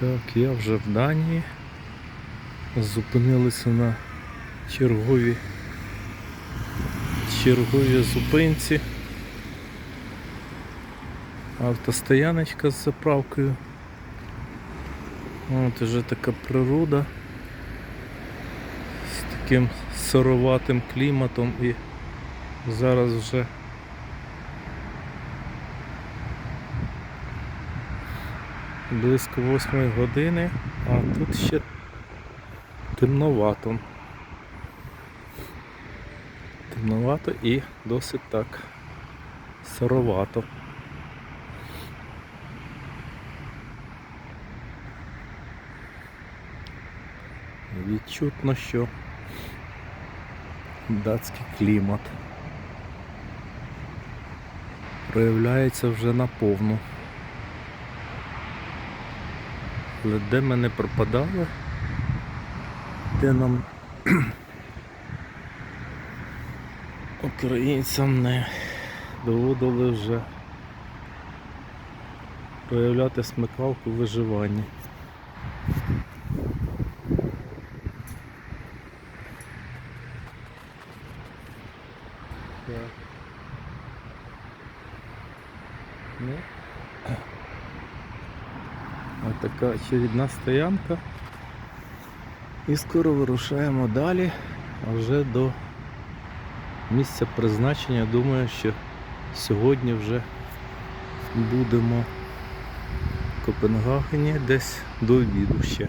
Так, я вже в Данії. Зупинилися на черговій черговій зупинці. Автостояночка з заправкою. От уже така природа з таким сироватим кліматом і зараз вже близько 8 години, а тут ще темновато. Темновато і досить так сировато. Відчутно, що датський клімат проявляється вже наповну. Але де ми не пропадали, де нам українцям не доводили вже проявляти смикалку в виживанні. Так. Ну, така очередна стоянка. І скоро вирушаємо далі, а вже до місця призначення. Думаю, що сьогодні вже будемо в Копенгагені десь до обіду ще.